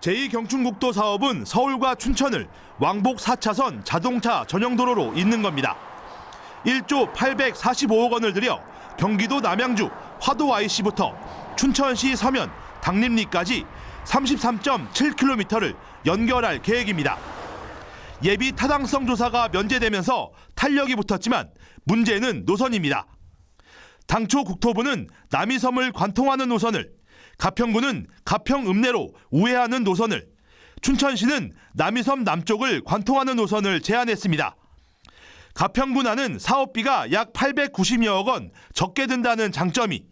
제2경춘국도 사업은 서울과 춘천을 왕복 4차선 자동차 전용도로로 잇는 겁니다. 1조 845억 원을 들여 경기도 남양주 화도 IC부터 춘천시 서면 당림리까지 33.7km를 연결할 계획입니다. 예비 타당성 조사가 면제되면서 탄력이 붙었지만 문제는 노선입니다. 당초 국토부는 남이섬을 관통하는 노선을, 가평구는 가평 읍내로 우회하는 노선을, 춘천시는 남이섬 남쪽을 관통하는 노선을 제안했습니다. 가평군안은 사업비가 약 890여억 원 적게 든다는 장점이,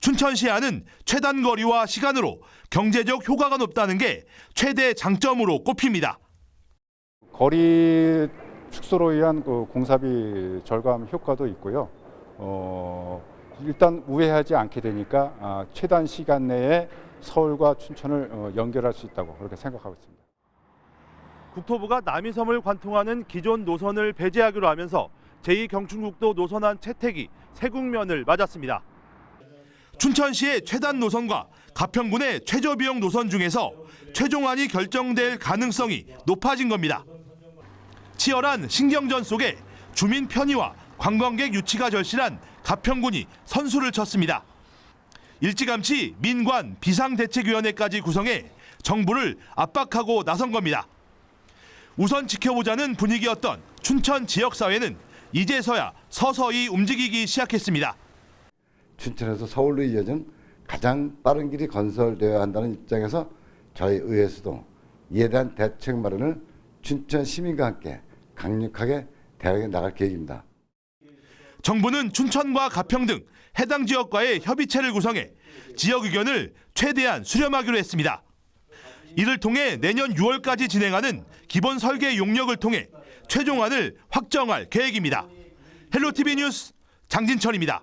춘천시안은 최단 거리와 시간으로 경제적 효과가 높다는 게 최대 장점으로 꼽힙니다. 거리 축소로 의한 그 공사비 절감 효과도 있고요. 어, 일단 우회하지 않게 되니까 아, 최단 시간 내에 서울과 춘천을 어, 연결할 수 있다고 그렇게 생각하고 있습니다. 국토부가 남이섬을 관통하는 기존 노선을 배제하기로 하면서 제2경춘국도 노선안 채택이 세국면을 맞았습니다. 춘천시의 최단 노선과 가평군의 최저 비용 노선 중에서 최종안이 결정될 가능성이 높아진 겁니다. 치열한 신경전 속에 주민 편의와 관광객 유치가 절실한 가평군이 선수를 쳤습니다. 일찌감치 민관 비상대책위원회까지 구성해 정부를 압박하고 나선 겁니다. 우선 지켜보자는 분위기였던 춘천 지역사회는 이제서야 서서히 움직이기 시작했습니다. 춘천에서 서울로 이어진 가장 빠른 길이 건설되어야 한다는 입장에서 저희 의회에서도 이에 대한 대책 마련을 춘천 시민과 함께 강력하게 대응해 나갈 계획입니다. 정부는 춘천과 가평 등 해당 지역과의 협의체를 구성해 지역 의견을 최대한 수렴하기로 했습니다. 이를 통해 내년 6월까지 진행하는 기본 설계 용역을 통해 최종안을 확정할 계획입니다. 헬로티비 뉴스 장진철입니다.